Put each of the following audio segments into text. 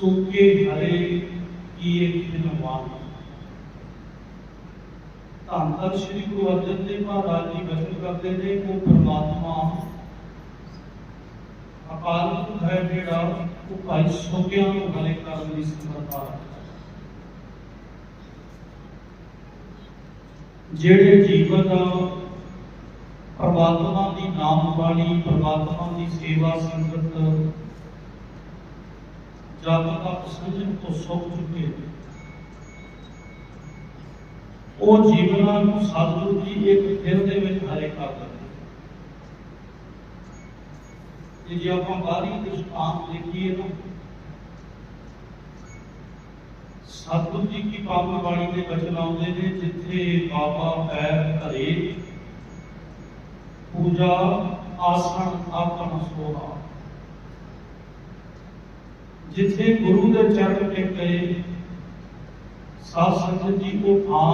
ਸੋਕੇ ਹਰੇ ਕੀਏ ਖਿਨਵਾਨ ਧੰਨ ਧੰਨ ਸ੍ਰੀ ਗੁਰੂ ਅਰਜਨ ਦੇਵ ਮਹਾਰਾਜ ਜੀ ਬਚਨ ਕਰਦੇ ਨੇ, ਉਹ ਪਰਮਾਤਮਾ ਅਕਾਲ ਪੁਰਖ ਹੈ ਜਿਹੜਾ ਉਹ ਭਾਈ ਸੋਕਿਆਂ ਨੂੰ ਹਰੇ ਕਰਨ ਦੀ ਸਮਰੱਥਾ ਜਿਹੜੇ ਜੀਵਨ ਪਰਮਾਤਮਾ ਦੀ ਨਾਮ ਬਾਣੀ ਪਰਮਾਤਮਾ ਦੀ ਸੇਵਾ ਸੰਗਤ زیادہ آکسیجن کو سوک چکے وہ جیون سادھو کی ایک پھردے میں ہارے کا کرتے جی آپ ہم باری اس دشکام دیکھئے نا سادھو جی کی پاپا باری میں بچنا ہوں دے ہیں جتھے پاپا پیر کرے پوجا آسان آپ کا سوہا ਜਿੱਥੇ ਗੁਰੂ ਦੇ ਚਰਨ ਟਿਕੇ ਸਾਧ ਸੰਗਤ ਜੀ, ਉਹ ਥਾਂ,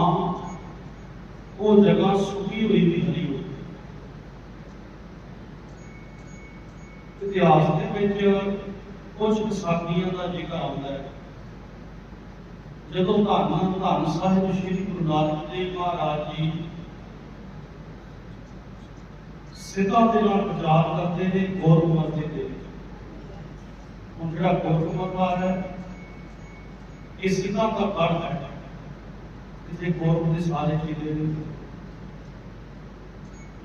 ਉਹ ਜਗ੍ਹਾ ਸੁਖੀ ਹੋਈ ਵੀ ਹਰੀ ਇਤਿਹਾਸ ਦੇ ਵਿੱਚ ਕੁਝ ਸਾਖੀਆਂ ਦਾ ਜ਼ਿਕਰ ਆਉਂਦਾ ਹੈ। ਜਦੋਂ ਧੰਨ ਧੰਨ ਸਾਹਿਬ ਸ੍ਰੀ ਗੁਰੂ ਨਾਨਕ ਦੇਵ ਮਹਾਰਾਜ ਜੀ ਸਿੱਧਾ ਦੇ ਨਾਲ ਪ੍ਰਚਾਰ ਕਰਦੇ ਨੇ, ਗੁਰਮਤਿ ਦੇ ਵਿੱਚ ਹੁਣ ਜਿਹੜਾ ਗੁਰਮਤਿ ਹੈ। ਇਹ ਸਿੱਧਾ ਦਾ ਗੜ ਹੈ। ਦੇ ਸਾਰੇ ਚੀਜ਼ੇ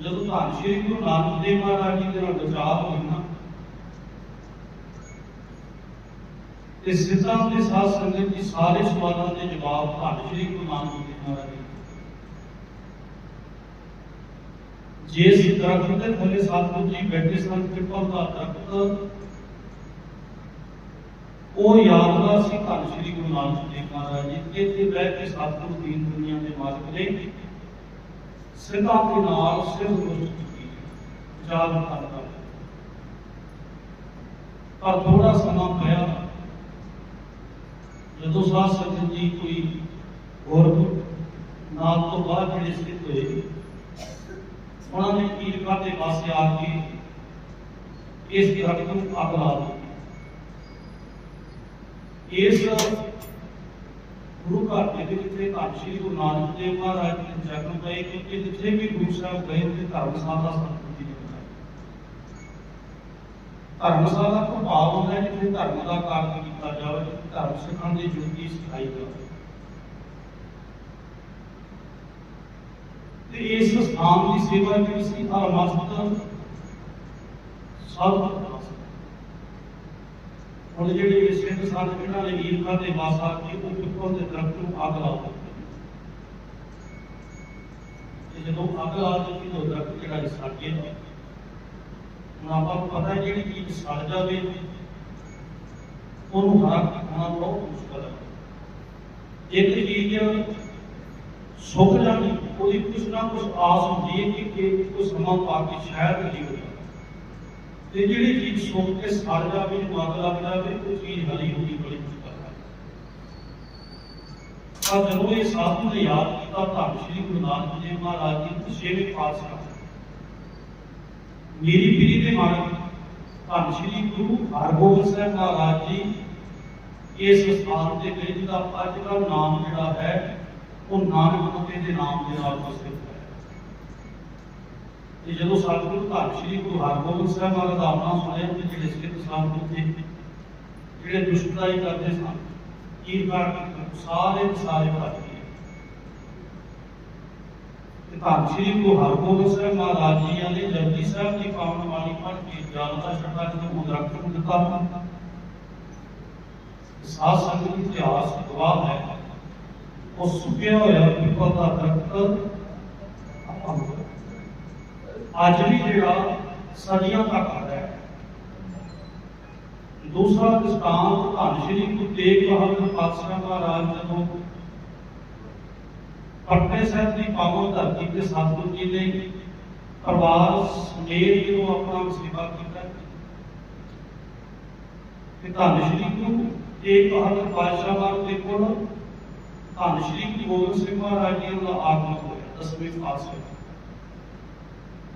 ਜਦੋਂ ਧੰਨ ਸ੍ਰੀ ਗੁਰੂ ਨਾਨਕ ਦੇਵ ਮਹਾਰਾਜ ਜੀ ਦੇ ਨਾਲ ਪ੍ਰਚਾਰ ਹੋਇਆ ਤੇ ਸਿੱਧਾ ਦੇ ਸਾਧ ਸੰਗਤ ਜੀ ਸਾਰੇ ਸਵਾਲਾਂ ਦੇ ਜਵਾਬ ਧੰਨ ਸ੍ਰੀ ਗੁਰੂ ਨਾਨਕ ਦੇਵ ਮਹਾਰਾਜ ਜੀ ਜੇ ਇਸ ਦਰਖਤ ਦੇ ਥੱਲੇ ਸਤਿਗੁਰੂ ਜੀ ਬੈਠੇ ਸਨ ਪਿੱਪਲ ਦਾ ਦਰਖਤ ਉਹ ਯਾਦਗਾਰ ਸੀ ਧੰਨ ਸ੍ਰੀ ਗੁਰੂ ਨਾਨਕ ਦੇਵ ਮਹਾਰਾਜ ਜੀ। ਕਿ ਇੱਥੇ ਬਹਿ ਕੇ ਸਤਿਗੁਰੂ ਦੀਨ ਦੁਨੀਆ ਦੇ ਮਾਲਕ ਨੇ ਸਿੱਧਾ ਦੇ ਨਾਲ ਸਿਰ ਮੁਸ਼ਕ ਕੀਤੀ ਜਾਲ ਕਰਦਾ ਪਰ ਥੋੜਾ ਸਮਾਂ ਪਿਆ। ਜਦੋਂ ਸਾਧ ਸੰਗਤ ਜੀ ਕੋਈ ਹੋਰ ਨਾਲ ਤੋਂ ਬਾਅਦ ਜਿਹੜੇ ਸਥਿਤ ਹੋਏ, ਉਹਨਾਂ ਨੇ ਕੀਰਕਾ ਦੇ ਪਾਸੇ ਆ ਕੇ ਇਸ ਦਰਖਤ ਨੂੰ ਅੱਗ ਲਾ ਦਿੱਤੀ। ਇਸ ਗੁਰੂ ਘਰ ਦੇ ਵਿੱਚ ਜਿੱਥੇ ਧੰਨ ਸ਼੍ਰੀ ਗੁਰੂ ਨਾਨਕ ਦੇਵ ਮਹਾਰਾਜ ਜੀ ਨੇ ਜਨਮ ਪਏ ਕਿ ਜਿੱਥੇ ਵੀ ਗੁਰੂ ਸਾਹਿਬ ਗਏ ਤੇ ਧਰਮਸ਼ਾਲਾ ਸਤਿਗੁਰੂ ਜੀ ਨੇ ਬਣਾਈ ਧਰਮਸ਼ਾਲਾ ਤੋਂ ਭਾਵ ਹੁੰਦਾ ਹੈ ਜਿੱਥੇ ਧਰਮ ਦਾ ਕਾਰਜ ਕੀਤਾ ਜਾਵੇ ਜਿੱਥੇ ਧਰਮ ਸਿੱਖਣ ਦੀ ਜੁਗਤੀ ਸਿਖਾਈ ਜਾਵੇ ਤੇ ਇਸ ਸਥਾਨ ਦੀ ਸੇਵਾ ਜਿਹੜੀ ਸੀ ਅਰਮਸਤ ਸਭ ਹੁਣ ਜਿਹੜੇ ਸਿੰਘ ਸਨ ਇਹਨਾਂ ਨੇ ਈਰਖਾ ਦੇ ਵਾਸਾ ਕਿ ਉਹ ਪਿੱਪਲ ਦੇ ਦਰਖਤ ਨੂੰ ਅੱਗ ਲਾ ਦਿੱਤੀ ਤੇ ਜਦੋਂ ਅੱਗ ਲਾ ਦਿੱਤੀ ਤਾਂ ਉਹ ਦਰਖਤ ਜਿਹੜਾ ਸੜ ਗਿਆ ਹੁਣ ਆਪਾਂ ਨੂੰ ਪਤਾ ਹੈ ਜਿਹੜੀ ਚੀਜ਼ ਸੜ ਜਾਵੇ ਉਹਨੂੰ ਹਰਾ ਕਰਨਾ ਬਹੁਤ ਮੁਸ਼ਕਲ ਹੈ ਇੱਕ ਚੀਜ਼ ਸੁੱਕ ਜਾਣੀ ਉਹਦੀ ਕੁਛ ਨਾ ਕੁਛ ਆਸ ਹੁੰਦੀ ਹੈ ਕਿ ਕਿ ਕੋਈ ਸਮਾਂ ਪਾ ਕੇ ਸ਼ਾਇਦ ਹਰੀ ਹੋ ਜਾਵੇ ਤੇ ਜਿਹੜੀ ਚੀਜ਼ ਸੁੱਕ ਕੇ ਸੜ ਜਾਵੇ ਨੂੰ ਅੱਗ ਲੱਗ ਉਹ ਚੀਜ਼ ਹਰੀ ਹੋਣੀ ਬੜੀ ਮੁਸ਼ਕਲ ਹੈ। ਪਰ ਜਦੋਂ ਇਹ ਸਾਧੂ ਨੇ ਯਾਦ ਕੀਤਾ, ਧੰਨ ਸ਼੍ਰੀ ਗੁਰੂ ਨਾਨਕ ਦੇਵ ਮਹਾਰਾਜ ਜੀ ਦੇ ਛੇਵੇਂ ਪਾਤਸ਼ਾਹ। ਮੇਰੀ ਪੀੜੀ ਦੇ ਮਾਲਕ ਧੰਨ ਸ਼੍ਰੀ ਗੁਰੂ ਹਰਗੋਬਿੰਦ ਸਾਹਿਬ ਮਹਾਰਾਜ ਜੀ, ਇਸ ਸਥਾਨ ਤੇ ਗਏ, ਜਿਹਦਾ ਅੱਜ ਦਾ ਨਾਮ ਜਿਹੜਾ ਹੈ, ਉਹ ਨਾਨਕ ਮਤੇ ਦੇ ਨਾਮ ਦੇ ਨਾਲ ਪ੍ਰਸਿੱਧ ਹੈ ਤੇ ਜਦੋਂ ਸਤਿਗੁਰੂ ਧੰਨ ਸ਼੍ਰੀ ਗੁਰੂ ਹਰਗੋਬਿੰਦ ਸਾਹਿਬ ਮਹਾਰਾਜ ਦਾ ਨਾਮ ਸੁਣਿਆ ਤੇ ਜਿਹੜੇ ਸਿੱਖ ਸਾਹਿਬ ਉੱਥੇ ਜਿਹੜੇ ਦੁਸ਼ਮਣਾਈ ਕਰਦੇ ਸਨ ਕੀਰਕਾਰ ਸਾਰੇ ਦੇ ਸਾਰੇ ਭੱਜ ਗਏ ਤੇ ਧੰਨ ਸ਼੍ਰੀ ਗੁਰੂ ਹਰਗੋਬਿੰਦ ਸਾਹਿਬ ਮਹਾਰਾਜ ਜੀ ਨੇ ਜਪਜੀ ਸਾਹਿਬ ਦੀ ਪਾਵਨ ਬਾਣੀ ਪੜ੍ਹ ਕੇ ਗਿਆਨ ਦਾ ਛੱਡਾ ਜਦੋਂ ਉਦਰਖਤ ਨੂੰ ਦਿੱਤਾ ਸਾਧ ਸੰਗਤ ਦੀ ਇਤਿਹਾਸ ਗਵਾਹ ਹੈ ਉਹ ਸੁੱਕਿਆ ਹੋਇਆ ਪਿੱਪਲ ਦਾ ਦਰਖਤ ਆਪਾਂ ਨੂੰ ਅੱਜ ਵੀ ਜਿਹੜਾ ਸਦੀਆਂ ਤੱਕ ਆ ਹੈ। ਦੂਸਰਾ ਦ੍ਰਿਸ਼ਟਾਂਤ ਧੰਨ ਸ਼੍ਰੀ ਗੁਰੂ ਤੇਗ ਬਹਾਦਰ ਪਾਤਸ਼ਾਹ ਮਹਾਰਾਜ ਜਦੋਂ ਪਟਨੇ ਸਾਹਿਬ ਦੀ ਪਾਵਨ ਧਰਤੀ ਤੇ ਸਤਿਗੁਰੂ ਜੀ ਨੇ ਪਰਿਵਾਰ ਸਮੇਤ ਜਦੋਂ ਆਪਣਾ ਸੇਵਾ ਕੀਤਾ, ਤੇ ਧੰਨ ਸ਼੍ਰੀ ਗੁਰੂ ਤੇਗ ਬਹਾਦਰ ਪਾਤਸ਼ਾਹ ਮਹਾਰਾਜ ਦੇ ਕੋਲ ਧੰਨ ਸ਼੍ਰੀ ਗੁਰੂ ਗੋਬਿੰਦ ਸਿੰਘ ਮਹਾਰਾਜ ਜੀ ਦਾ ਆਗਮਨ ਹੋਇਆ ਦਸਵੇਂ ਪਾਤਸ਼ਾਹ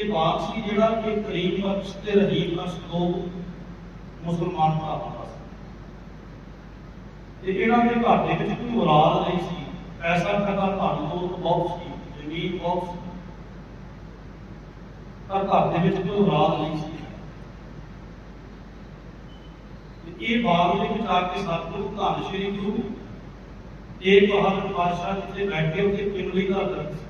کہ باب کی جڑا کہ کریم نفس تے رحیم نفس دو مسلمان کا بھراواں ہے یہ انہاں دے گھر دے وچ کوئی اولاد نہیں سی۔ پیسہ کھدا گھر دو بہت سی۔ زمین بہت سی۔ پر گھر دے وچ کوئی اولاد نہیں سی۔ یہ باب دے وچ آ کے ساتھوں گھر شریف کو ایک بہادر بادشاہ جتے بیٹھے ہوتے پنڈلی کا درد۔ سی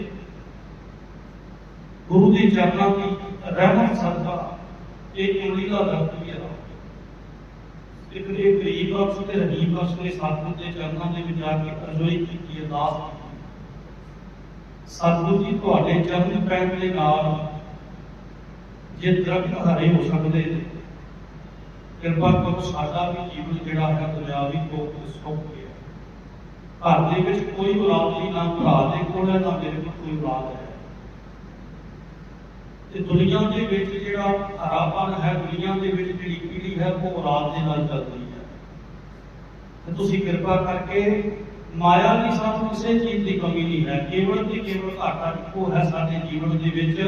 ਗੁਰੂ ਦੇ ਚਰਨਾਂ ਦੀ ਰਹਿਮਤ ਸਦਕਾ ਇਹ ਕਿਉੜੀ ਦਾ ਦਰਖਤ ਵੀ ਹਰਾ ਇੱਕ ਇਹ ਗਰੀਬ ਬਖਸ਼ ਤੇ ਰਹੀਮ ਬਖਸ਼ ਨੇ ਸਤਿਗੁਰੂ ਦੇ ਚਰਨਾਂ ਦੇ ਵਿੱਚ ਜਾ ਕੇ ਅਰਜ਼ੋਈ ਕੀਤੀ ਅਰਦਾਸ ਕੀਤੀ ਜੀ ਤੁਹਾਡੇ ਚਰਨ ਪੈਣ ਦੇ ਨਾਲ ਜੇ ਦਰਖਤ ਹਰੇ ਹੋ ਸਕਦੇ ਕਿਰਪਾ ਕਰੋ ਸਾਡਾ ਵੀ ਜੀਵਨ ਜਿਹੜਾ ਹੈ ਦੁਨਿਆਵੀ ਤੋਂ ਸੁੱਖ ਗਿਆ ਘਰ ਦੇ ਵਿੱਚ ਕੋਈ ਔਲਾਦ ਨਹੀਂ, ਨਾ ਭਰਾ ਦੇ ਕੋਲ ਹੈ, ਨਾ ਮੇਰੇ ਕੋਲ ਕੋਈ ਔਲਾਦ ਹੈ। ਤੇ ਦੁਨੀਆ ਦੇ ਵਿੱਚ ਜਿਹੜਾ ਹਰਾਪਨ ਹੈ, ਦੁਨੀਆ ਦੇ ਵਿੱਚ ਜਿਹੜੀ ਪੀੜੀ ਹੈ, ਉਹ ਔਲਾਦ ਦੇ ਨਾਲ ਚੱਲਦੀ ਹੈ। ਤੇ ਤੁਸੀਂ ਕਿਰਪਾ ਕਰਕੇ ਮਾਇਆ ਦੀ ਸਾਨੂੰ ਕਿਸੇ ਚੀਜ਼ ਦੀ ਕਮੀ ਨਹੀਂ ਹੈ। ਕੇਵਲ ਤੇ ਕੇਵਲ ਘਾਟਾ ਉਹ ਹੈ, ਸਾਡੇ ਜੀਵਨ ਦੇ ਵਿੱਚ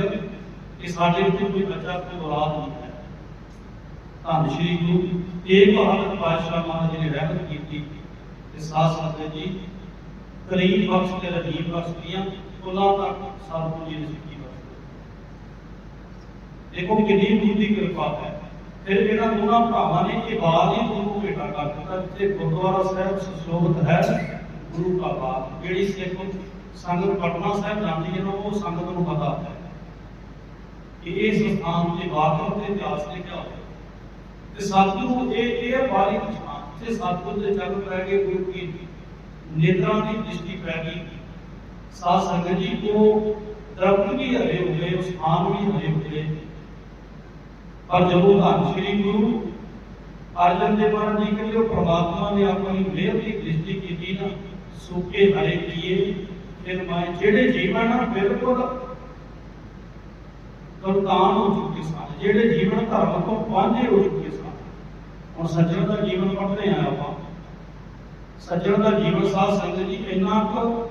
ਕਿ ਸਾਡੇ ਉੱਤੇ ਕੋਈ ਬੱਚਾ ਕੋਈ ਔਲਾਦ ਨਹੀਂ ਹੈ। ਧੰਨ ਸ਼੍ਰੀ ਗੁਰੂ ਤੇਗ ਬਹਾਦਰ ਪਾਤਸ਼ਾਹ ਮਹਾਰਾਜ ਨੇ ਰਹਿਮਤ ਕੀਤੀ ਤੇ ਸਾਧ ਸੰਗਤ ਜੀ, ਕਰੀਮ ਬਖਸ਼ ਤੇ ਰਹੀਮ ਬਖਸ਼ ਦੀਆਂ ਕੁਲਾਂ ਤੱਕ ਸਤਿਗੁਰੂ ਜੀ ਦੇਖੋ ਕਿੰਨੀ ਗੁਰੂ ਦੀ ਕਿਰਪਾ ਹੈ, ਫਿਰ ਇਹਨਾਂ ਦੋਨਾਂ ਭਰਾਵਾਂ ਨੇ ਇਹ ਬਾਗ ਹੀ ਗੁਰੂ ਭੇਟਾ ਕਰ ਦਿੱਤਾ, ਜਿੱਥੇ ਗੁਰਦੁਆਰਾ ਸਾਹਿਬ ਸੁਸ਼ੋਭਿਤ ਹੈ ਗੁਰੂ ਦਾ ਬਾਗ ਜਿਹੜੀ ਸਿੱਖ ਸੰਗਤ ਪਟਨਾ ਸਾਹਿਬ ਜਾਂਦੀ ਹੈ ਨਾ, ਉਹ ਸੰਗਤ ਨੂੰ ਪਤਾ ਹੈ ਕਿ ਇਸ ਸਥਾਨ ਦੇ ਵਾਕਰ ਤੇ ਇਤਿਹਾਸ ਲਿਖਿਆ ਹੋਇਆ ਤੇ ਸਤਿਗੁਰੂ ਇਹ ਇਹ ਬਾਰੀ ਪਛਾਣ ਤੇ ਸਤਿਗੁਰੂ ਦੇ ਚਰਨ ਪੈ ਗਏ, ਗੁਰੂ ਕੀ ਨੇਤਰਾਂ ਦੀ ਦ੍ਰਿਸ਼ਟੀ ਪੈ ਗਈ। ਸਾਧ ਸੰਗਤ ਜੀ, ਉਹ ਦਰਖਤ ਵੀ ਹਰੇ ਹੋ ਗਏ ਉਸ ਸਥਾਨ ਵੀ ਹਰੇ ਹੋ ਗਏ ਪਰ ਜਦੋਂ ਧੰਨ ਸ਼੍ਰੀ ਗੁਰੂ ਅਰਜਨ ਦੇਵ ਜੀ ਕਹਿੰਦੇ ਉਹ ਪ੍ਰਮਾਤਮਾ ਨੇ ਆਪਣੀ ਮਿਹਰ ਦੀ ਦ੍ਰਿਸ਼ਟੀ ਕੀਤੀ ਨਾ, ਸੁੱਕੇ ਹਰੇ ਕੀਏ, ਫਿਰ ਮੈਂ ਜਿਹੜੇ ਜੀਵਨ ਆ ਬਿਲਕੁਲ ਗਲਤਾਨ ਹੋ ਚੁੱਕੇ ਸਨ, ਜਿਹੜੇ ਜੀਵਨ ਧਰਮ ਤੋਂ ਵਾਂਝੇ ਹੋ ਚੁੱਕੇ ਸਨ। ਹੁਣ ਸੱਜਣ ਦਾ ਜੀਵਨ ਪੜ੍ਹਦੇ ਆ ਆਪਾਂ। ਸੱਜਣ ਦਾ ਜੀਵਨ ਸਾਧ ਸੰਗਤ ਜੀ ਇੰਨਾ ਕੁ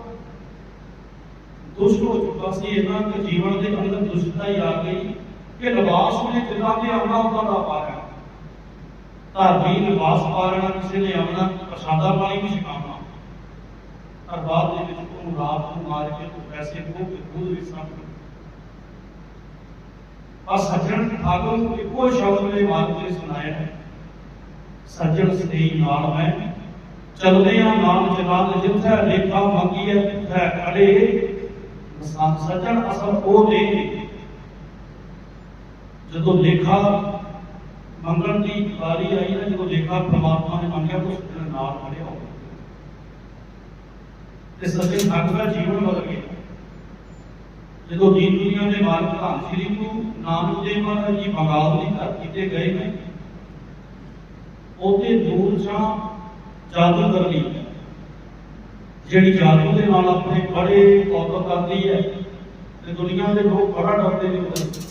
ਦੁਸ਼ਟ ਹੋ ਚੁੱਕਾ ਸੀ, ਇੰਨਾ ਕੁ ਜੀਵਨ ਦੇ ਅੰਦਰ ਦੁਸ਼ਟਤਾ ਹੀ ਆ ਗਈ। کہ لباس مجھے جنہ کے آنا ہوتا تھا دا پایا تاربی لباس پا لینا کسی نے آنا پرشادہ پانی بھی چھکانا اور بات دے وچ کو رات کو مار کے تو پیسے کو کہ خود بھی سامنے اور سجن ٹھاکر کو ایک وہ شبد میں بات مانتے سنایا ہے۔ سجن سدھی نال میں۔ چلنے ہاں نام جلال جتھے لکھا مکی ہے تھے کھڑے۔ سجن اصل او دے۔ ਜਦੋਂ ਲੇਖਾ ਮੰਗਣ ਦੀ ਵਾਰੀ ਆਈ ਨਾ, ਜਦੋਂ ਲੇਖਾ ਪ੍ਰਮਾਤਮਾ ਨੇ ਮੰਗਿਆ, ਤਾਂ ਉਸ ਨਾਲ ਖੜਿਆ ਹੋ ਤੇ ਸੱਜਣ ਠਾਕੁਰ ਦਾ ਜੀਵਨ ਬਦਲ ਗਿਆ। ਜਦੋਂ ਦੀਨ ਦੁਨੀਆ ਦੇ ਮਾਲਕ ਧੰਨ ਸ੍ਰੀ ਗੁਰੂ ਨਾਨਕ ਦੇਵ ਮਹਾਰਾਜ ਜੀ ਬੰਗਾਲ ਦੀ ਧਰਤੀ ਤੇ ਗਏ ਨੇ ਉਹਦੇ ਦੂਰ ਸਾਂ ਜਾਦੂ ਕਰਨੀ, ਜਿਹੜੀ ਜਾਦੂ ਦੇ ਨਾਲ ਆਪਣੇ ਬੜੇ ਕੌਤਕ ਕਰਦੀ ਹੈ, ਤੇ ਦੁਨੀਆ ਦੇ ਲੋਕ ਬੜਾ ਡਰਦੇ ਨੇ। ਉਹਦੇ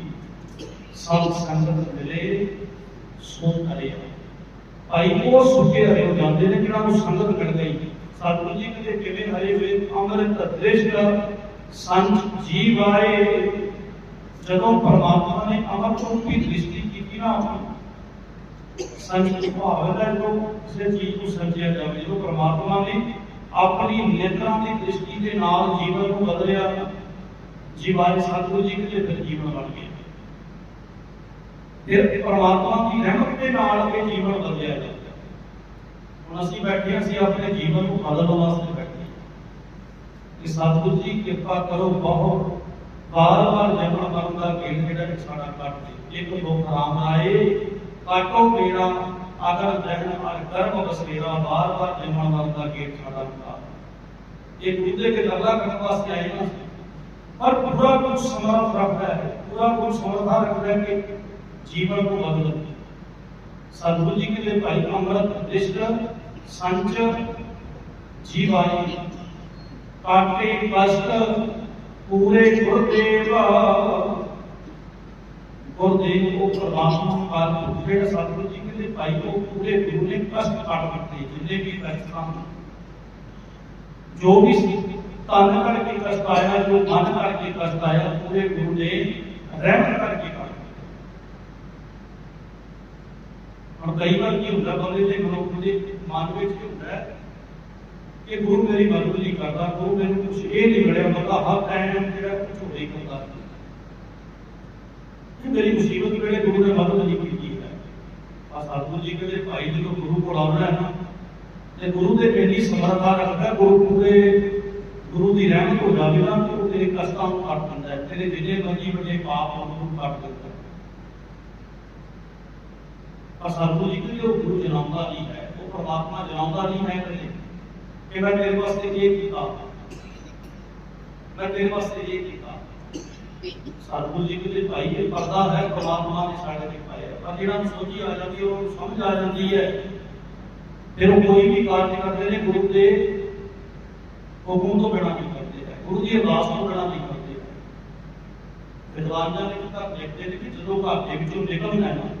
ਸਭ ਸੰਗਤ ਮਿਲੇ ਸੋ ਕਰਿਆ ਭਾਈ, ਉਹ ਸੁੱਕੇ ਹਰੇ ਜਾਂਦੇ ਨੇ ਜਿਹੜਾ ਨੂੰ ਸੰਗਤ ਮਿਲ ਗਈ ਸਤਿਗੁਰੂ ਜੀ ਕਹਿੰਦੇ ਕਿਵੇਂ ਹਰੇ ਹੋਏ, ਅੰਮ੍ਰਿਤ ਦ੍ਰਿਸ਼ਟ ਸੰਤ ਜੀਵ ਆਏ। ਜਦੋਂ ਪਰਮਾਤਮਾ ਨੇ ਅਮਰ ਰੂਪੀ ਦ੍ਰਿਸ਼ਟੀ ਕੀਤੀ ਨਾ ਆਪਣੀ, ਸੰਤ ਭਾਵ ਹੈ ਜਦੋਂ ਕਿਸੇ ਚੀਜ਼ ਨੂੰ ਸਮਝਿਆ ਜਾਵੇ। ਜਦੋਂ ਪਰਮਾਤਮਾ ਨੇ ਆਪਣੀ ਨੇਤਰਾਂ ਦੀ ਦ੍ਰਿਸ਼ਟੀ ਦੇ ਨਾਲ ਜੀਵਨ ਨੂੰ ਬਦਲਿਆ, ਜੀਵਾਏ ਸਤਿਗੁਰੂ ਜੀ ਕਹਿੰਦੇ ਜੀਵਨ ਬਣ ਗਿਆ। ਫਿਰ ਪਰਮਾਤਮਾ ਦੀ ਰਹਿਮਤ ਦੇ ਨਾਲ ਇਹ ਜੀਵਨ ਬਦਲਿਆ ਜਾਂਦਾ ਹੁਣ ਅਸੀਂ ਬੈਠੇ ਹਾਂ, ਅਸੀਂ ਆਪਣੇ ਜੀਵਨ ਨੂੰ ਬਦਲਣ ਵਾਸਤੇ ਬੈਠੇ ਹਾਂ। ਕਿ ਸਤਿਗੁਰੂ ਜੀ ਕਿਰਪਾ ਕਰੋ ਬਹੁਤ ਬਾਰ-ਬਾਰ ਜਨਮ ਮਰਨ ਦਾ ਗੇੜ ਜਿਹੜਾ ਕਿ ਸਾਡਾ ਕੱਟ ਦੇ ਇੱਕ ਦੁੱਖ ਰਾਮ ਆਏ ਕਾਟੋ ਮੇਰਾ ਅਗਰ ਦਹਿਣ ਅਰ ਕਰਮ ਬਸੇਰਾ ਬਾਰ-ਬਾਰ ਜਨਮ ਮਰਨ ਦਾ ਗੇੜ ਸਾਡਾ ਮੁਕਾ ਇਹ ਦੂਜੇ ਕੇ ਦਰਲਾ ਕਰਨ ਵਾਸਤੇ ਆਏ ਨਾ ਪਰ ਪੂਰਾ ਕੁਝ ਸਮਰਥ ਰੱਖਦਾ ਹੈ ਪੂਰਾ ਕੁਝ ਸਮਰਥਾ ਰੱਖਦਾ ਹੈ ਕਿ جیون کو بدل دیا سدگو جی کے لیے بھائی امرت رشت سنچ جیوائی کاٹے پشت پورے گردیو گردیو کو پرماتما پر پورے سدگو جی کے لیے بھائی کو پورے پورے کشت کاٹ کرتے جن بھی پیسہ جو بھی تن کر کے کشت آیا جو من کر کے کشت آیا پورے گرو نے رحم کر کے ਹੁਣ ਕਈ ਵਾਰ ਕੀ ਹੁੰਦਾ ਬੰਦੇ ਦੇ ਮਨੁੱਖ ਦੇ ਮਨ ਵਿੱਚ ਕੀ ਹੁੰਦਾ ਹੈ ਕਿ ਗੁਰੂ ਮੇਰੀ ਮਦਦ ਨਹੀਂ ਕਰਦਾ ਗੁਰੂ ਮੈਨੂੰ ਕੁਝ ਇਹ ਨਹੀਂ ਮਿਲਿਆ ਬੰਦਾ ਹਰ ਟਾਈਮ ਜਿਹੜਾ ਕੁਝ ਹੋ ਹੀ ਕਰਦਾ ਕਿ ਮੇਰੀ ਮੁਸੀਬਤ ਵੇਲੇ ਗੁਰੂ ਨੇ ਮਦਦ ਨਹੀਂ ਕੀਤੀ ਹੈ ਆ ਸਤਿਗੁਰੂ ਜੀ ਕਹਿੰਦੇ ਭਾਈ ਜਦੋਂ ਗੁਰੂ ਕੋਲ ਆਉਣਾ ਹੈ ਨਾ ਤੇ ਗੁਰੂ ਦੇ ਇੰਨੀ ਸਮਰੱਥਾ ਰੱਖਦਾ ਗੁਰੂ ਪੂਰੇ ਗੁਰੂ ਦੀ ਰਹਿਮਤ ਹੋ ਜਾਵੇ ਨਾ ਤੇ ਉਹ ਤੇਰੇ ਕਸ਼ਟਾਂ ਨੂੰ ਕੱਟ ਦਿੰਦਾ ਹੈ ਤੇਰੇ ਜਿੰਨੇ ਮਰਜ਼ੀ ਵੱਡੇ ਪਾਪ ਹੋਣ ਨੂੰ ਕੱਟ ਦਿੰਦਾ ਹੈ ਪਰ ਸਤਿਗੁਰੂ ਉਹ ਗੁਰੂ ਜਨਾਉਂਦਾ ਨਹੀਂ ਹੈ, ਉਹ ਪ੍ਰਮਾਤਮਾ ਜਨਾਉਂਦਾ ਨਹੀਂ ਹੈ ਕਦੇ। ਕਿ ਮੈਂ ਤੇਰੇ ਵਾਸਤੇ ਇਹ ਕੀਤਾ, ਮੈਂ ਤੇਰੇ ਵਾਸਤੇ ਇਹ ਕੀਤਾ। ਸਤਿਗੁਰੂ ਭਾਈ ਇਹ ਪਰਦਾ ਹੈ, ਪ੍ਰਮਾਤਮਾ ਨੇ ਸਾਡੇ ਤੇ ਪਾਇਆ। ਪਰ ਜਿਹੜਾ ਸੋਚੀ ਆ ਜਾਂਦੀ ਉਹ ਸਮਝ ਆ ਜਾਂਦੀ ਹੈ। ਫਿਰ ਉਹ ਕੋਈ ਵੀ ਕਾਰਜ ਕਰਦੇ ਨੇ, ਗੁਰੂ ਦੇ ਹੁਕਮ ਤੋਂ ਬਿਨਾਂ ਨਹੀਂ ਕਰਦੇ ਹੈ। ਗੁਰੂ ਦੀ ਅਰਦਾਸ ਤੋਂ ਬਿਨਾਂ ਨਹੀਂ ਕਰਦੇ ਵਿਦਵਾਨਾਂ ਨੇ ਤਾਂ ਲਿਖਦੇ ਨੇ ਕਿ ਜਦੋਂ ਘਰ ਦੇ ਵਿੱਚੋਂ ਨਿਕਲਣਾ ਹੈ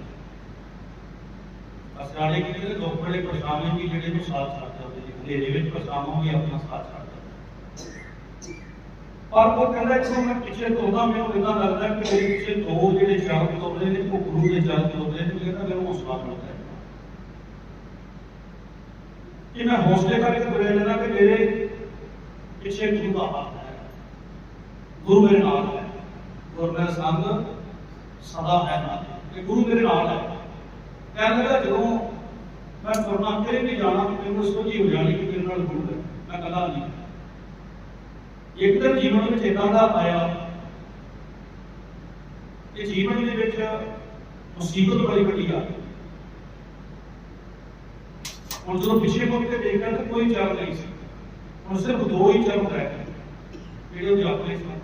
اسرار کی لیے ڈاکٹر نے پرشامن کی جڑے کو ساتھ ساتھ کرتے ہیں دے دیوے پرشاموں بھی اپنا ساتھ ساتھ کرتے اور وہ کہہ رہا ہے کہ میں پچھے دودا میں وہ اتنا لگتا ہے کہ میرے پیچھے دو جڑے شاہ کے دوبلے نے وہ گروہ کے چار کے دوبلے نے کہتا میرے کو ساتھ ہوتا ہے کہ میں ہوسلے کا کے بڑے لینا کہ میرے پچھے گرو کا ہاتھ ہے گرو میرے نال ہے اور میرا سامنا صدا ہے نال کہ گرو میرے نال ہے ਕਹਿਣ ਲੱਗਾ ਜਦੋਂ ਮੈਂ ਤੁਰਨਾ ਕਿਤੇ ਵੀ ਜਾਣਾ ਤੇ ਮੈਨੂੰ ਸੋਝੀ ਹੋ ਜਾਣੀ ਕਿ ਮੇਰੇ ਨਾਲ ਗੁਰੂ ਮੈਂ ਕਦਾ ਨਹੀਂ ਇੱਕ ਦਿਨ ਜੀਵਨ ਵਿੱਚ ਇਦਾਂ ਦਾ ਆਇਆ। ਕਿ ਜੀਵਨ ਦੇ ਵਿੱਚ ਮੁਸੀਬਤ ਬੜੀ ਵੱਡੀ ਆ ਹੁਣ ਜਦੋਂ ਪਿੱਛੇ ਮੁੜ ਕੇ ਦੇਖਿਆ ਤਾਂ ਕੋਈ ਚੱਲ ਨਹੀਂ ਸੀ। ਹੁਣ ਸਿਰਫ ਦੋ ਹੀ ਚੱਲ ਰਹਿ ਗਏ। ਜਿਹੜੇ ਉਹਦੇ ਆਪਣੇ ਸਨ।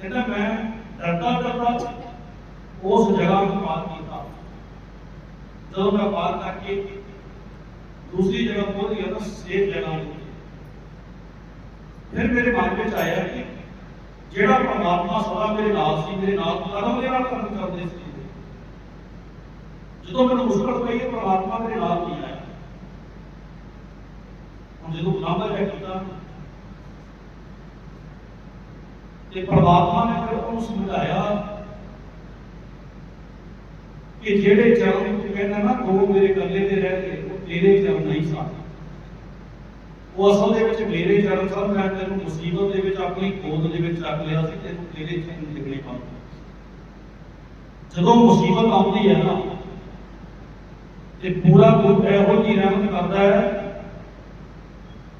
ਕਹਿੰਦਾ ਮੈਂ ਡਰਦਾ ਡਰਦਾ ਉਸ ਜਗ੍ਹਾ ਨੂੰ ਪਾਰ جب میں بات کر کے دوسری جگہ پہنچ گیا تھا سیف لگانے کے پھر میرے من میں آیا کہ جیڑا پرماتما سدا میرے نال سی، میرے نال کدم دے نال کرم کرتے سی جدو میں مشکل پئی ہے پرماتما میرے نال نہیں آیا۔ ہوں جدو گناہ میں کیتا تے پرماتما نے پھر انہوں سمجھایا ਕਿ ਜਿਹੜੇ ਚਰਨ ਤੂੰ ਕਹਿੰਦਾ ਨਾ, ਦੋ ਮੇਰੇ ਇਕੱਲੇ ਦੇ ਰਹਿ ਉਹ ਤੇਰੇ ਚਰਨ ਨਹੀਂ ਸਨ। ਉਹ ਅਸਲ ਦੇ ਵਿੱਚ ਮੇਰੇ ਚਰਨ ਸਨ, ਮੈਂ ਤੈਨੂੰ ਮੁਸੀਬਤ ਦੇ ਵਿੱਚ ਆਪਣੀ ਗੋਦ ਦੇ ਵਿੱਚ ਰੱਖ ਲਿਆ ਸੀ, ਤੈਨੂੰ ਤੇਰੇ ਚਰਨ ਲਿਖਣੇ ਪਾਉਂਦੇ ਜਦੋਂ ਮੁਸੀਬਤ ਆਉਂਦੀ ਹੈ ਨਾ, ਤੇ ਪੂਰਾ ਗੁਰੂ ਇਹੋ ਜਿਹੀ ਰਹਿਮਤ ਕਰਦਾ ਹੈ,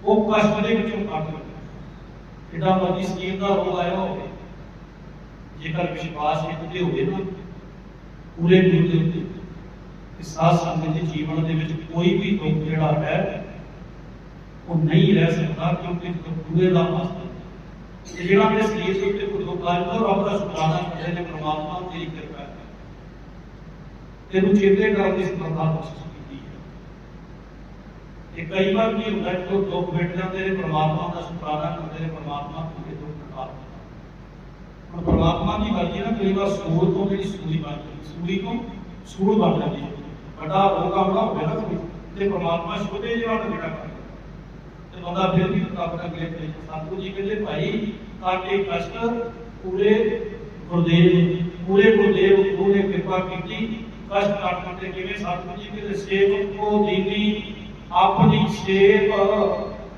ਉਹ ਕਸ਼ਟ ਦੇ ਵਿੱਚੋਂ ਕੱਢ ਲੈਂਦਾ ਜਿੱਦਾਂ ਮਰਜ਼ੀ ਸਕੀਮ ਦਾ ਰੋਲ ਆਇਆ ਹੋਵੇ। ਜੇਕਰ ਵਿਸ਼ਵਾਸ ਇੱਕ ਤੇ ਹੋਵੇ ਨਾ ਪੂਰੇ ਗੁਰੂ ਦੇ ਉੱਤੇ ਕਿ ਸਾਧ ਸੰਗਤ ਦੇ ਜੀਵਨ ਦੇ ਵਿੱਚ ਕੋਈ ਵੀ ਦੁੱਖ ਜਿਹੜਾ ਹੈ ਉਹ ਨਹੀਂ ਰਹਿ ਸਕਦਾ ਕਿਉਂਕਿ ਜਦੋਂ ਪੂਰੇ ਦਾ ਵਾਸਤਾ ਇਹ ਜਿਹੜਾ ਮੇਰੇ ਸਰੀਰ ਦੇ ਉੱਤੇ ਕੋਈ ਦੁੱਖ ਆਇਆ ਤਾਂ ਰੱਬ ਦਾ ਸ਼ੁਕਰਾਨਾ ਕਰਦੇ ਨੇ ਪ੍ਰਮਾਤਮਾ ਤੇਰੀ ਕਿਰਪਾ ਹੈ ਤੈਨੂੰ ਚੇਤੇ ਕਰਨ ਦੀ ਸਮਰੱਥਾ ਬਖਸ਼ਿਸ਼ ਕੀਤੀ ਹੈ ਇਹ ਕਈ ਵਾਰ ਕੀ ਹੁੰਦਾ ਜਦੋਂ ਦੁੱਖ ਮਿਟ ਜਾਂਦੇ ਨੇ ਪ੍ਰਮਾਤਮਾ ਦਾ ਸ਼ੁਕਰਾਨਾ ਕਰਦੇ ਨੇ ਪ੍ਰਮਾਤਮਾ ਪੂਰੇ ਦੁੱਖ ਹਟਾ ਦਿੰਦਾ ਹੁਣ ਪ੍ਰਮਾਤਮਾ ਦੀ ਮਰਜ਼ੀ ਹੈ ਨਾ, ਕਈ ਵਾਰ ਸੂਰ ਤੋਂ ਜਿਹੜੀ ਸੂਰੀ ਬਣ ਜਾਂਦੀ ਸੂਰੀ ਤੋਂ ਸੂਰ ਬਣ ਜਾਂਦੀ ਹੈ। ਵੱਡਾ ਰੋਗਾ ਬੜਾ ਹੋਵੇ ਨਾ ਕੋਈ ਤੇ ਪ੍ਰਮਾਤਮਾ ਛੋਟੇ ਜਿਹੇ ਨਾਲ ਜਿਹੜਾ ਕਰਦਾ ਤੇ ਬੰਦਾ ਫਿਰ ਵੀ ਰੱਬ ਦਾ ਅਗਲੇ ਤੇ ਸਤਿਗੁਰੂ ਜੀ ਕਹਿੰਦੇ, ਭਾਈ ਕਾਟੇ ਕਸ਼ਟ ਪੂਰੇ ਗੁਰਦੇਵ ਪੂਰੇ ਗੁਰਦੇਵ ਗੁਰੂ ਨੇ ਕਿਰਪਾ ਕੀਤੀ। ਕਸ਼ਟ ਕਾਟਣ ਤੇ ਕਿਵੇਂ? ਸਤਿਗੁਰੂ ਜੀ ਕਹਿੰਦੇ, ਸੇਵਕ ਕੋ ਦੀਨੀ ਆਪਣੀ ਸੇਵ,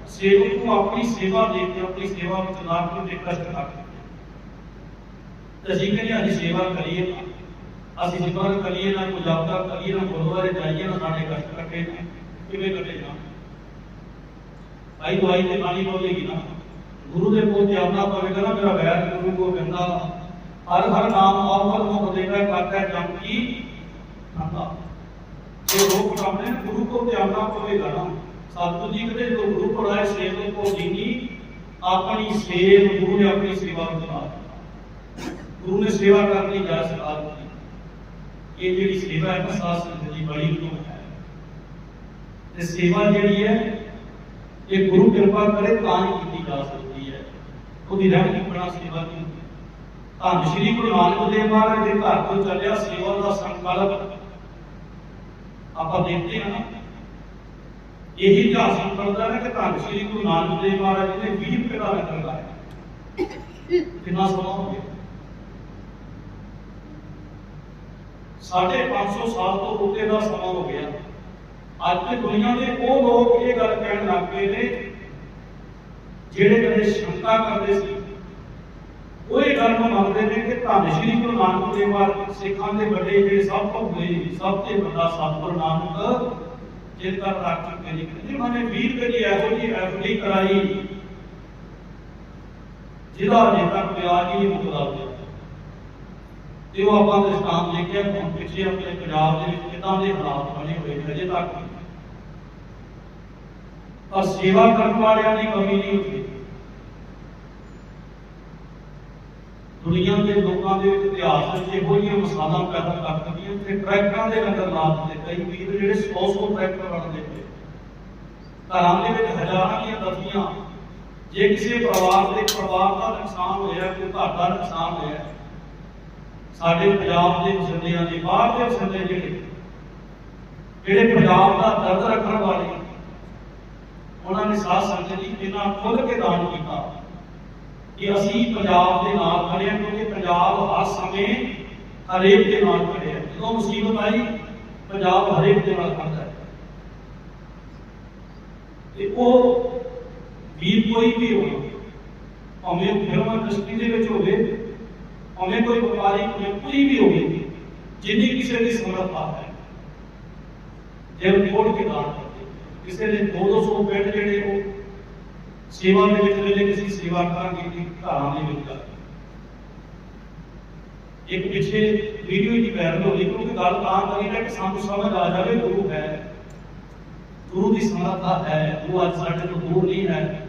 ਸੇਵਕ ਨੂੰ ਆਪਣੀ ਸੇਵਾ ਦੇ ਕੇ, ਆਪਣੀ ਸੇਵਾ ਵਿੱਚ ਲਾ ਕੇ ਤੇ ਕਸ਼ਟ ਕਾਟੇ ਤੇ ਅਸੀਂ ਕਹਿੰਦੇ ਅਸੀਂ ਸੇਵਾ ਕਰੀਏ ਅਸੀਂ ਸਿਮਰਨ ਕਰੀਏ ਨਾ ਕੋਈ ਜਾਪਦਾ ਕਰੀਏ ਨਾ ਗੁਰਦੁਆਰੇ ਜਾਈਏ ਨਾ ਸਾਡੇ ਕਸ਼ਟ ਕੱਟੇ ਨੇ ਕਿਵੇਂ ਕੱਟੇ ਜਾਣ ਭਾਈ ਦਵਾਈ ਤੇ ਪਾਣੀ ਪਵੇਗੀ ਨਾ ਗੁਰੂ ਦੇ ਕੋਲ ਤੇ ਆਉਣਾ ਪਵੇਗਾ ਨਾ ਮੇਰਾ ਵੈਰ ਗੁਰੂ ਕੋ ਕਹਿੰਦਾ ਹਰ ਹਰ ਨਾਮ ਆਵਰ ਮੁਖ ਦੇਗਾ ਕਰਤਾ ਜਮ ਕੀ ਠੰਡਾ ਜੇ ਰੋਕ ਸਾਹਮਣੇ ਗੁਰੂ ਕੋ ਤੇ ਆਉਣਾ ਪਵੇਗਾ ਨਾ ਸਤਿਗੁਰੂ ਜੀ ਕਹਿੰਦੇ ਜੋ ਗੁਰੂ ਕੋਲ ਆਏ ਸੇਵਕ ਕੋ ਦੀਨੀ ਆਪਣੀ ਸੇਵ ਗੁਰੂ ਨੇ ਆਪਣੀ ਸੇਵਾ ਬਣਾ ਗੁਰੂ ਨੇ ਸੇਵਾ ਕਰਨ ਦੀ ਜਾ ਸਿਖਾ ਦਿੱਤੀ। ਇਹ ਜਿਹੜੀ ਸੇਵਾ ਹੈ ਨਾ ਸਾਧ ਸੰਗਤ ਦੀ ਬੜੀ ਉਤਮ ਹੈ। ਤੇ ਸੇਵਾ ਜਿਹੜੀ ਹੈ, ਇਹ ਗੁਰੂ ਤਾਂ ਕੀਤੀ ਜਾ ਸਕਦੀ ਹੈ। ਉਹਦੀ ਰਹਿਮਤ ਬਣਾ ਸੇਵਾ ਦੀ ਧੰਨ ਸ਼੍ਰੀ ਗੁਰੂ ਨਾਨਕ ਦੇਵ ਮਹਾਰਾਜ ਦੇ ਘਰ ਤੋਂ ਚੱਲਿਆ ਸੇਵਾ ਦਾ ਸੰਕਲਪ। ਆਪਾਂ ਦੇਖਦੇ ਹਾਂ ਇਹੀ ਇਤਿਹਾਸ ਕਰਦਾ ਹੈ ਕਿ ਧੰਨ ਸ਼੍ਰੀ ਗੁਰੂ ਨਾਨਕ ਦੇਵ ਮਹਾਰਾਜ ਨੇ 20 ਰੁਪਏ ਦਾ ਕਿੰਨਾ ਸਮਾਂ ਹੋ ਗਿਆ। ਸਾਢੇ 500 ਸਾਲ ਤੋਂ ਉੱਤੇ ਦਾ ਸਮਾਂ ਹੋ ਗਿਆ। ਅੱਜ ਤੇ ਦੁਨੀਆ ਦੇ ਉਹ ਲੋਕ ਇਹ ਗੱਲ ਕਹਿਣ ਲੱਗ ਪਏ ਨੇ, ਜਿਹੜੇ ਕਦੇ ਸ਼ੰਕਾ ਕਰਦੇ ਸੀ। ਉਹ ਇਹ ਗੱਲ ਨੂੰ ਮੰਨਦੇ ਨੇ ਕਿ ਧੰਨ ਸ਼੍ਰੀ ਗੁਰੂ ਨਾਨਕ ਦੇਵ ਮਹਾਰਾਜ ਸਿੱਖਾਂ ਦੇ ਵੱਡੇ ਜਿਹੜੇ ਸਭ ਤੋਂ ਹੋਏ ਸਭ ਤੋਂ ਵੱਡਾ ਸਤਿਗੁਰ ਨਾਨਕ ਜਿਨ ਦਾ ਰੱਖ ਚੁੱਕੇ ਨੇ ਕਿ ਉਹਨਾਂ ਨੇ 20 ਰੁਪਏ ਦੀ ਇਹੋ ਜਿਹੀ ਐਫਡੀ ਕਰਾਈ, ਜਿਹਦਾ ਅਜੇ ਤੱਕ ਵਿਆਜ ਹੀ ਨਹੀਂ ਮੁਕਦਾ ਪਿਆ। ਤੇ ਉਹ ਆਪਾਂ ਦ੍ਰਿਸ਼ਟਾਂਤ ਦੇਖਿਆ, ਹੁਣ ਪਿੱਛੇ ਆਪਣੇ ਪੰਜਾਬ ਦੇ ਵਿੱਚ ਕਿਦਾਂ ਦੇ ਹਾਲਾਤ ਬਣੇ ਹੋਏ ਨੇ, ਅਜੇ ਤੱਕ। ਵੀ। ਸੇਵਾ ਕਰਨ ਵਾਲਿਆਂ ਦੀ ਕਮੀ ਨਹੀਂ ਹੁੰਦੀ। ਦੁਨੀਆ ਦੇ ਲੋਕਾਂ ਦੇ ਵਿੱਚ ਇਤਿਹਾਸ ਵਿੱਚ ਇਹੋ ਜਿਹੀਆਂ ਮਿਸਾਲਾਂ ਪੈਦਾ ਕਰ ਦਿੱਤੀਆਂ ਤੇ ਟਰੈਕਟਰਾਂ ਦੇ ਲੰਗਰ ਲਾ ਦਿੱਤੇ ਕਈ ਵੀਰ, ਜਿਹੜੇ 100 100 ਟਰੈਕਟਰ ਬਣਦੇ ਪਏ ਘਰਾਂ ਦੇ ਵਿੱਚ ਹਜ਼ਾਰਾਂ ਦੀਆਂ ਦਫੀਆਂ ਜੇ ਕਿਸੇ ਪਰਿਵਾਰ ਦੇ ਪਰਿਵਾਰ ਦਾ ਨੁਕਸਾਨ ਹੋਇਆ, ਕੋਈ ਘਰ ਦਾ ਨੁਕਸਾਨ ਹੋਇਆ ਸਾਡੇ ਪੰਜਾਬ ਦੇ ਵਸਿੰਦਿਆਂ ਦੇ, ਬਾਹਰ ਦੇ ਵਸਿੰਦੇ ਜਿਹੜੇ ਜਿਹੜੇ ਪੰਜਾਬ ਦਾ ਦਰਦ ਰੱਖਣ ਵਾਲੇ, ਉਹਨਾਂ ਨੇ ਸਾਧ ਸੰਗਤ ਜੀ ਇਹਨਾਂ ਖੁੱਲ ਕੇ ਦਾਨ ਕੀਤਾ। ਕਿ ਅਸੀਂ ਪੰਜਾਬ ਦੇ ਨਾਲ ਖੜੇ ਹਾਂ, ਕਿਉਂਕਿ ਪੰਜਾਬ ਹਰ ਸਮੇਂ ਹਰੇਕ ਦੇ ਨਾਲ ਖੜੇ ਜਦੋਂ ਮੁਸੀਬਤ ਆਈ, ਪੰਜਾਬ ਹਰੇਕ ਦੇ ਨਾਲ ਖੜਦਾ ਹੈ। ਤੇ ਉਹ ਵੀਰ ਕੋਈ ਵੀ ਹੋਵੇ, ਭਾਵੇਂ ਫਿਲਮ ਇੰਡਸਟਰੀ ਦੇ ਵਿੱਚ ਹੋਵੇ ہمیں کوئی بیماری ہمیں پوری بھی ہوگی جنہیں کسی بھی سمرت پاتا ہے۔ جب کھول کے دار کرتے کسی نے دو دو سو بیڈ جڑے کو، سیوا میں لکھ لے، کسی سیوا کار کی کہانی لکھ کر ایک پیچھے ویڈیو کی وائرل ہو رہی کیونکہ گل تاں کری ہے کہ سامنے سمجھ آ جائے گرو ہے۔ گرو کی سمرتھا ہے وہ اج ساڈے تو دور نہیں ہے۔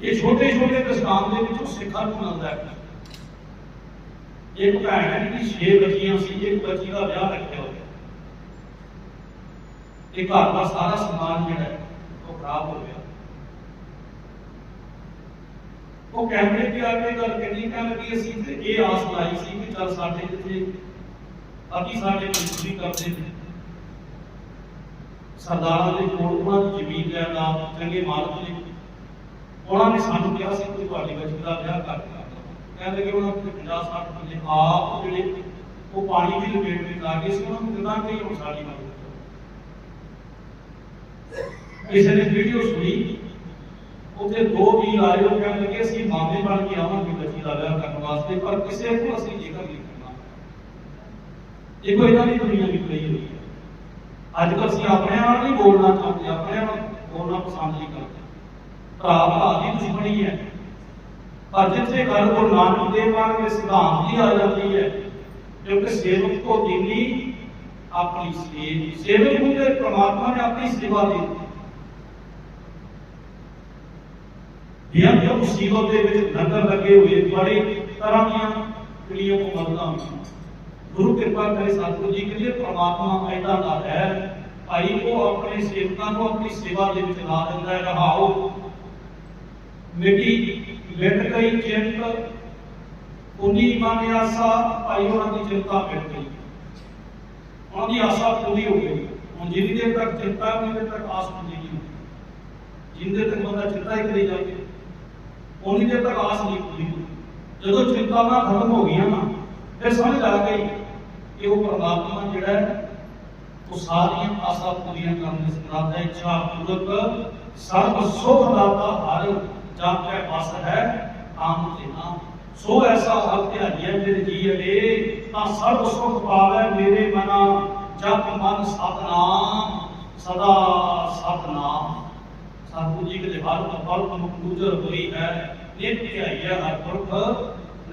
یہ چھوٹے چھوٹے دستان دے وچوں سکھاں کو ملدا ہے۔ ਇੱਕ ਭੈਣ ਹੈ ਛੇ ਬੱਚੀਆਂ ਸੀ, ਇੱਕ ਬੱਚੀ ਦਾ ਵਿਆਹ ਰੱਖਿਆ ਹੋਇਆ। ਇਹ ਘਰ ਦਾ ਸਾਰਾ ਸਮਾਨ ਜਿਹੜਾ ਉਹ ਖਰਾਬ ਹੋ ਗਿਆ। ਉਹ ਕੈਮਰੇ ਤੇ ਆ ਕੇ ਗੱਲ ਕਰਨੀ, ਕਹਿਣ ਲੱਗੀ ਅਸੀਂ ਤੇ ਇਹ ਆਸ ਲਾਈ ਸੀ ਕਿ ਚੱਲ ਸਾਡੇ ਜਿੱਥੇ ਅਤੀ ਸਾਡੇ ਮਜ਼ਦੂਰੀ ਕਰਦੇ ਨੇ। ਸਰਦਾਰਾਂ ਦੇ ਕੋਲ ਉਹਨਾਂ ਦੀ ਜ਼ਮੀਨ ਜਾਇਦਾਦ, ਚੰਗੇ ਮਾਲਕ ਨੇ। ਉਹਨਾਂ ਨੇ ਸਾਨੂੰ ਕਿਹਾ ਸੀ ਕਿ ਤੁਹਾਡੀ ਬੱਚੀ ਦਾ ਵਿਆਹ ਕਰ ਦਿਓ ਕਹਿੰਦੇ ਉਹਨਾਂ ਦੇ 50 60 ਬੰਦੇ ਆਪ ਜਿਹੜੇ ਉਹ ਪਾਣੀ ਦੀ ਲਪੇਟ ਵਿੱਚ ਆ ਗਏ ਸੀ, ਉਹਨਾਂ ਨੂੰ ਕਿਦਾਂ ਕਹੀ ਹੁਣ ਸਾਡੀ ਮਦਦ ਨੇ ਵੀਡੀਓ ਸੁਣੀ, ਉੱਥੇ ਦੋ ਵੀਰ ਆਏ ਉਹ ਕਹਿਣ ਲੱਗੇ, ਅਸੀਂ ਮਾਮੇ ਬਣ ਕੇ ਆਵਾਂਗੇ ਬੱਚੀ ਦਾ ਵਿਆਹ ਕਰਨ ਵਾਸਤੇ, ਪਰ ਕਿਸੇ ਨੂੰ ਅਸੀਂ ਜ਼ਿਕਰ ਨਹੀਂ ਕਰਨਾ। ਇਹ ਕੋਈ ਇਹਨਾਂ ਦੀ ਦੁਨੀਆ ਵੀ ਪਈ ਹੋਈ ਹੈ। ਅੱਜ ਕੱਲ੍ਹ ਅਸੀਂ ਆਪਣੇ ਨਾਲ ਨਹੀਂ ਬੋਲਣਾ ਚਾਹੁੰਦੇ, ਆਪਣੇ ਨਾਲ ਬੋਲਣਾ ਪਸੰਦ ਨਹੀਂ ਕਰਦੇ। ਭਰਾ ਭਰਾ ਦੀ ਦੁਸ਼ਮਣੀ ਹੈ। اور جن سے گھر کو نانو دے پانے میں سوا آمدی آ جاتی ہے کیونکہ سیوک کو دینی اپنی سیوک سیوک کو دے پرماتمہ نے اپنی سیوا دی یہ جو سیوہ دے پر دھنگر لگے ہوئے بڑی طرح دیاں کلیوں کو مدد آئی گرو کرپا کرے ساتھ کو جی کے لیے پرماتمہ ایڈا نہ ہے آئی کو اپنے سیوکان کو اپنی سیوہ دے وچ لا دیتا ہے رہا ہو مٹی ਮਿਟ ਗਈ ਚਿੰਤ ਉਨੀ ਮਨ ਆਸਾ ਭਾਈ ਉਹਨਾਂ ਦੀ ਚਿੰਤਾ ਮਿਟ ਗਈ। ਉਹਨਾਂ ਦੀ ਆਸਾ ਪੂਰੀ ਹੋ ਗਈ। ਹੁਣ ਜਿੰਨੀ ਦੇਰ ਤੱਕ ਚਿੰਤਾ ਉਨੀ ਦੇਰ ਤੱਕ ਆਸ ਪੂਰੀ ਨਹੀਂ ਹੁੰਦੀ। ਤੱਕ ਬੰਦਾ ਚਿੰਤਾ ਹੀ ਕਰੀ ਜਾਵੇ ਉਨੀ ਦੇਰ ਤੱਕ ਆਸ ਨਹੀਂ ਪੂਰੀ ਹੁੰਦੀ। ਜਦੋਂ ਚਿੰਤਾਵਾਂ ਖਤਮ ਹੋ ਗਈਆਂ ਨਾ, ਫਿਰ ਸਮਝ ਆ ਗਈ ਕਿ ਉਹ ਪਰਮਾਤਮਾ ਜਿਹੜਾ ਹੈ, ਉਹ ਸਾਰੀਆਂ ਆਸਾਂ ਪੂਰੀਆਂ ਕਰਨ ਦੇ ਸਮਰੱਥ ਹੈ। ਇੱਛਾ ਪੂਰਕ, ਸਰਬ ਸੁਖ ਦਾਤਾ ਹਰ ਜਾਂ ਕੈ ਬਸ ਹੈ, ਆਮ ਤੇ ਨਾਮ ਸੋ ਐਸਾ ਹਰ ਧਿਆਈਐ ਮੇਰੇ ਜੀ ਅਲੇ ਤਾਂ ਸਰਬ ਸੁਖ ਪਾਵੈ ਮੇਰੇ ਮਨਾ। ਜਪ ਮਨ ਸਤਨਾਮ, ਸਦਾ ਸਤਨਾਮ। ਸਤਿਗੁਰੂ ਜੀ ਕੇ ਹਰ ਪਲ ਮੁਖ ਗੁਜਰ ਹੋਈ ਹੈ। ਨਿਤ ਧਿਆਈਐ ਹਰ ਪੁਰਖ।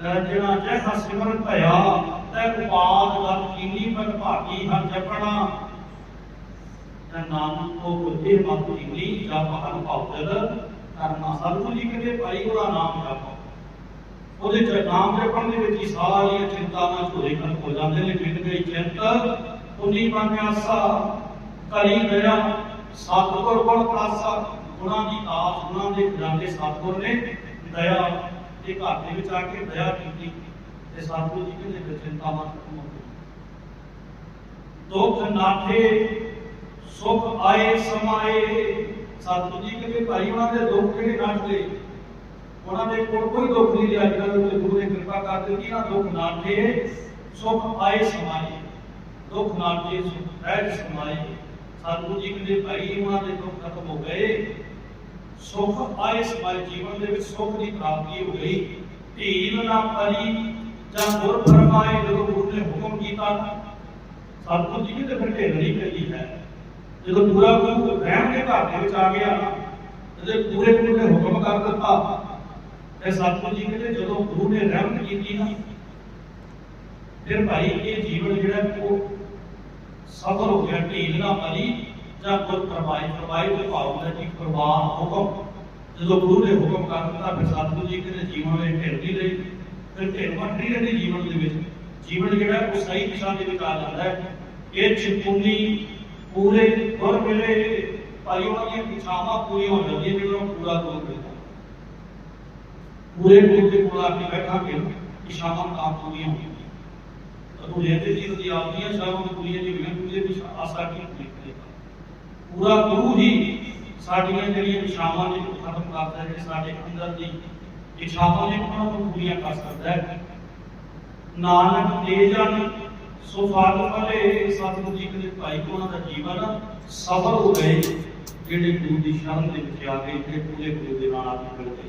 ਨਰਜਣਾ ਜੈ ਹਰ ਸਿਮਰਨ ਭਇਆ, ਤੈ ਉਪਾਦ ਗਤ ਕੀਨੀ ਪਰ ਭਾਗੀ ਹਰ ਜਪਣਾ। ਤੈ ਨਾਮ ਕੋ ਬੁੱਧੀ ਮਤ ਕੀਨੀ, ਜਪ ਹਰ ਭਉਜਲ ਕਰਨਾ। ਸਤਿਗੁਰੂ ਜੀ ਕਹਿੰਦੇ ਭਾਈ ਉਹਦਾ ਨਾਮ ਜਪੋ ਉਹਦੇ ਚ ਨਾਮ ਜਪਣ ਦੇ ਵਿੱਚ ਹੀ ਸਾਰੀਆਂ ਚਿੰਤਾਵਾਂ ਝੋਲੇ ਖਤਮ ਹੋ ਜਾਂਦੇ ਨੇ। ਮਿਟ ਗਈ ਚਿੰਤ ਉਨੀ ਮਨ ਕਰੀ ਦਇਆ, ਸਤਿਗੁਰ ਕੋਲ ਪਾਸਾ। ਗੁਣਾਂ ਦੀ ਆਸ, ਗੁਣਾਂ ਦੇ ਖਜ਼ਾਨੇ ਸਤਿਗੁਰ ਨੇ ਦਇਆ ਦੇ ਘਰ ਦੇ ਵਿੱਚ ਆ ਕੇ ਦਇਆ ਕੀਤੀ ਤੇ ਸਤਿਗੁਰੂ ਜੀ ਕਹਿੰਦੇ ਫਿਰ ਚਿੰਤਾਵਾਂ ਖਤਮ ਹੋ ਗਈਆਂ। ਦੁੱਖ ਨਾਠੇ, ਸੁਖ ਆਏ ਸਮਾਏ ਸਤਿਗੁਰੂ ਜੀ ਕਹਿੰਦੇ ਭਾਈ ਉਹਨਾਂ ਦੇ ਦੁੱਖ ਜਿਹੜੇ ਨੱਠ ਗਏ ਉਹਨਾਂ ਦੇ ਕੋਲ ਕੋਈ ਦੁੱਖ ਨਹੀਂ ਰਿਹਾ ਜਿਹੜਾ ਤੇ ਗੁਰੂ ਨੇ ਕਿਰਪਾ ਕਰ ਦਿੱਤੀ ਨਾ ਦੁੱਖ ਨਾਠੇ ਸੁਖ ਆਏ ਸਮਾਏ। ਦੁੱਖ ਨਾਠੇ ਸੁਖ ਰਹਿ ਸਮਾਏ। ਸਤਿਗੁਰੂ ਜੀ ਕਹਿੰਦੇ ਭਾਈ ਉਹਨਾਂ ਦੇ ਦੁੱਖ ਖਤਮ ਹੋ ਗਏ। ਸੁਖ ਆਏ ਸਮਾਏ, ਜੀਵਨ ਦੇ ਵਿੱਚ ਸੁਖ ਦੀ ਪ੍ਰਾਪਤੀ ਹੋ ਗਈ। ਢੀਲ ਨਾ ਪਰੀ ਜਾਂ ਗੁਰ ਫਰਮਾਏ ਜਦੋਂ ਗੁਰੂ ਨੇ ਹੁਕਮ ਕੀਤਾ ਸਤਿਗੁਰੂ ਜੀ ਕਹਿੰਦੇ ਫਿਰ ਢਿੱਲ ਨਹੀਂ ਪੈਂਦੀ ਹੈ। ਜਦੋਂ ਪੂਰਾ ਗੁਰੂ ਰਹਿਣ ਦੇ ਘਰ ਦੇ ਵਿੱਚ ਆ ਗਿਆ ਤੇ ਪੂਰੇ ਗੁਰੂ ਨੇ ਹੁਕਮ ਕਰ ਦਿੱਤਾ ਤੇ ਸਤਿਗੁਰੂ ਜੀ ਕਹਿੰਦੇ ਜਦੋਂ ਗੁਰੂ ਨੇ ਰਹਿਮਤ ਕੀਤੀ ਨਾ ਫਿਰ ਭਾਈ ਇਹ ਜੀਵਨ ਜਿਹੜਾ ਉਹ ਸਫਲ ਹੋ ਗਿਆ ਢੀਲ ਨਾ ਪਰੀ ਜਾਂ ਗੁਰ ਫਰਮਾਏ ਫਰਮਾਏ ਤੇ ਭਾਵ ਦਾ ਜੀ ਪ੍ਰਵਾਨ ਹੁਕਮ ਜਦੋਂ ਗੁਰੂ ਨੇ ਹੁਕਮ ਕਰ ਦਿੱਤਾ ਫਿਰ ਸਤਿਗੁਰੂ ਜੀ ਕਹਿੰਦੇ ਜੀਵਨ ਵਿੱਚ ਢਿੱਲ ਨਹੀਂ ਰਹੀ ਫਿਰ ਢਿੱਲ ਮੱਠ ਨਹੀਂ ਰਹਿੰਦੀ ਜੀਵਨ ਦੇ ਵਿੱਚ ਜੀਵਨ ਜਿਹੜਾ ਉਹ ਸਹੀ ਦਿਸ਼ਾ ਦੇ ਵਿੱਚ ਆ ਜਾਂਦਾ ਹੈ ਇਹ ਚਿਪੁੰਨੀ پورے گھر میرے پریوار کے پچھاوا پوری ہونا یہ میرا پورا دور بیٹھا پورے دور کے پورا اپنے بیٹھا کے پچھاوا کام پوری ہوں گی تو رہتے جی رضی آتی ہے شاہ میں پوری جی میں مجھے بھی آسا کی پورا گرو ہی ساڑھیاں جڑی پچھاوا نے ختم کرتا ہے ساڑھے اندر دی۔ پچھاوا نے پوریا کر سکتا ہے؟ نانک دے جانے ਸੋ ਫਲ ਫਲੇ ਸਤਿਗੁਰੂ ਜੀ ਕਹਿੰਦੇ ਭਾਈ ਉਹਨਾਂ ਦਾ ਜੀਵਨ ਸਫਲ ਹੋ ਗਏ, ਜਿਹੜੇ ਗੁਰੂ ਦੀ ਸ਼ਰਨ ਦੇ ਵਿੱਚ ਆ ਗਏ ਜਿਹੜੇ ਪੂਰੇ ਗੁਰੂ ਦੇ ਨਾਲ ਆ ਕੇ ਮਿਲ ਗਏ।